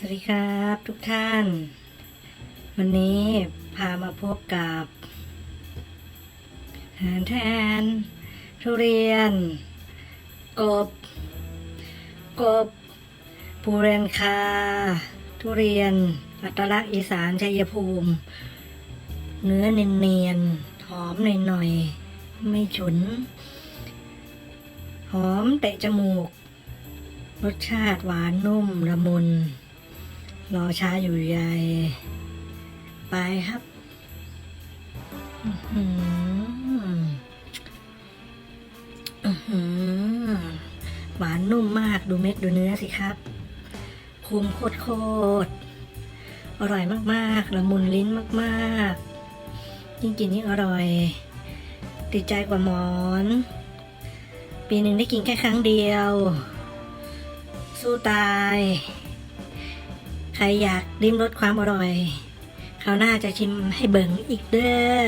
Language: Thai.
สวัสดีครับทุกท่าน วันนี้พามาพบกับหารแทน ทุเรียน กบ กบปูเรนคา ทุเรียน อัตลักษณ์อีสานชัยภูมิ เนื้อเนียนๆหอมหน่อยๆ ไม่ฉุน หอมเตะจมูก รสชาติหวานนุ่มละมุน รอช้าอยู่ใหญ่ ไปครับอือหืออือหือหวานนุ่มมากดูเม็ดดูเนื้อสิครับคุมโคตรโคตรอร่อยมากๆละมุนลิ้นมากๆยิ่งกินยิ่งอร่อย ติดใจกว่าหมอน ปีหนึ่งได้กินแค่ครั้งเดียว สู้ตาย ใครอยากลิ้มรสความอร่อยคราวหน้าจะชิมให้เบิ่งอีกเด้อ